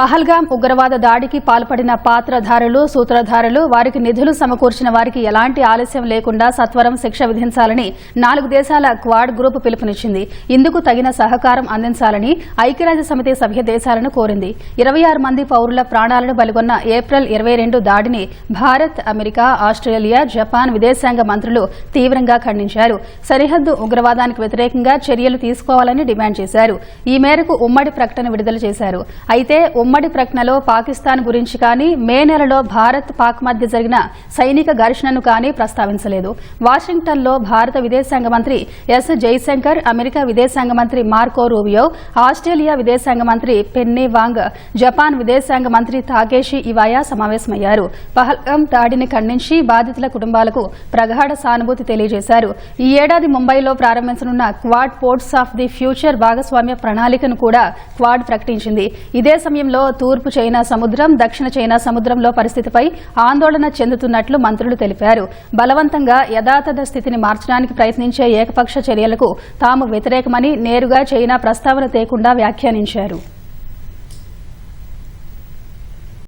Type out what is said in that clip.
పహల్గాం ఉగ్రవాద దాడికి పాల్పడిన పాత్రధారులు సూత్రధారులు వారికి నిధులు సమకూర్చిన వారికి ఎలాంటి ఆలస్యం లేకుండా సత్వరం శిక్ష విధించాలని నాలుగు దేశాల క్వాడ్ గ్రూప్ పిలుపునిచ్చింది. ఇందుకు తగిన సహకారం అందించాలని ఐక్యరాజ్య సమితి సభ్య దేశాలను కోరింది. ఇరవై ఆరు మంది పౌరుల ప్రాణాలను బలిగొన్న ఏప్రిల్ ఇరవై రెండు దాడిని భారత్ అమెరికా ఆస్ట్రేలియా జపాన్ విదేశాంగ మంత్రులు తీవ్రంగా ఖండించారు. సరిహద్దు ఉగ్రవాదానికి వ్యతిరేకంగా చర్యలు తీసుకోవాలని డిమాండ్ చేశారు. ఈ మేరకు ఉమ్మడి ప్రకటన విడుదల చేశారు. అయితే ఉమ్మడి ప్రకటనలో పాకిస్తాన్ గురించి కానీ మే నెలలో భారత్ పాక్ మధ్య జరిగిన సైనిక ఘర్షణను కానీ ప్రస్తావించలేదు. వాషింగ్టన్లో భారత విదేశాంగ మంత్రి ఎస్. జైశంకర్ అమెరికా విదేశాంగ మంత్రి మార్కో రూబియో ఆస్ట్రేలియా విదేశాంగ మంత్రి పెన్నీ వాంగ్ జపాన్ విదేశాంగ మంత్రి తాకేషి ఇవాయా సమావేశమయ్యారు. పహల్గాం దాడిని ఖండించి బాధితుల కుటుంబాలకు ప్రగాఢ సానుభూతి తెలియజేశారు. ఈ ఏడాది ముంబైలో ప్రారంభించనున్న Quad ports of the future భాగస్వామ్య ప్రణాళికను కూడా క్వాడ్ ప్రకటించింది. ఇదే సమయంలో తూర్పు చైనా సముద్రం దక్షిణ చైనా సముద్రంలో పరిస్థితిపై ఆందోళన చెందుతున్నట్లు మంత్రులు తెలిపారు. బలవంతంగా యథాతథ స్థితిని మార్చడానికి ప్రయత్నించే ఏకపక్ష చర్యలకు తాము వ్యతిరేకమని నేరుగా చైనా ప్రస్తావన తేకుండా వ్యాఖ్యానించారు.